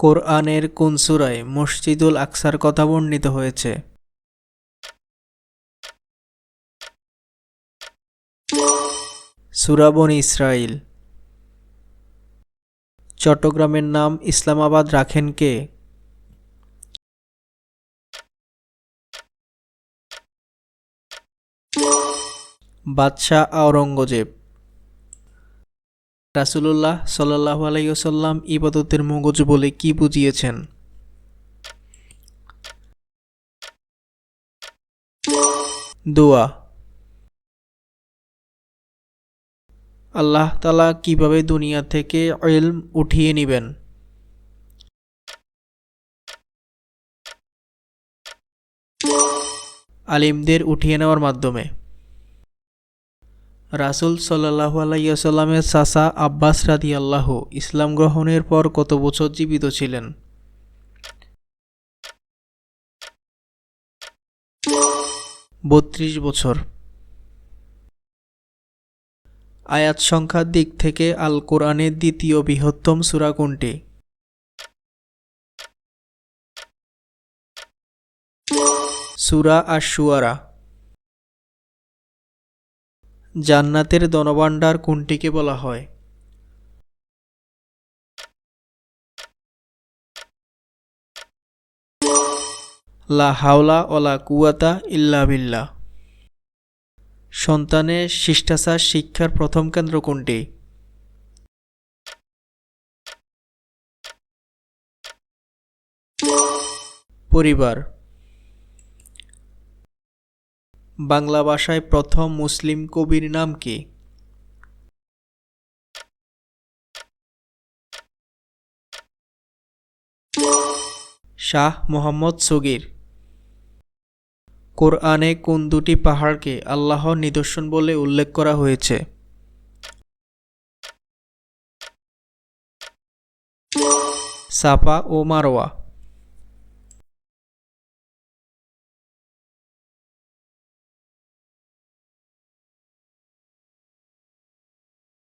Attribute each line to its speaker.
Speaker 1: কোরআনের কোন সূরায় মসজিদুল আকসার কথা বর্ণিত হয়েছে? সূরা বনী ইসরাইল চট্টগ্রামের নাম ইসলামাবাদ রাখেন কে? বাদশাহ আওরঙ্গজেব। রাসূলুল্লাহ সাল্লাল্লাহু আলাইহি ওয়াসাল্লাম ইবাদতের মগজ বলে কি বুঝিয়েছেন? দোয়া। আল্লাহ তালা কীভাবে দুনিয়া থেকে ইলম উঠিয়ে নেবেন? আলিমদের উঠিয়ে নেওয়ার মাধ্যমে। রাসুল সাল্লাহু আলাইসাল্লামের চাচা আব্বাস রাদি আল্লাহ ইসলাম গ্রহণের পর কত বছর জীবিত ছিলেন? বত্রিশ বছর। আয়াত সংখ্যার দিক থেকে আল কোরআনের দ্বিতীয় বৃহত্তম সূরা কোনটি? সূরা আশ-শুআরা জান্নাতের দনভাণ্ডার কোনটিকে বলা হয়? লা হাওলা ওলা কুয়াতা ইল্লা বিল্লাহ। সন্তানের শিষ্টাচার শিক্ষার প্রথম কেন্দ্র কোনটি? পরিবার। বাংলা ভাষায় প্রথম মুসলিম কবির নাম কি? শাহ মোহাম্মদ সগির। কোরআনে কোন দুটি পাহাড়কে আল্লাহর নিদর্শন বলে উল্লেখ করা হয়েছে? সাফা ও মারোয়া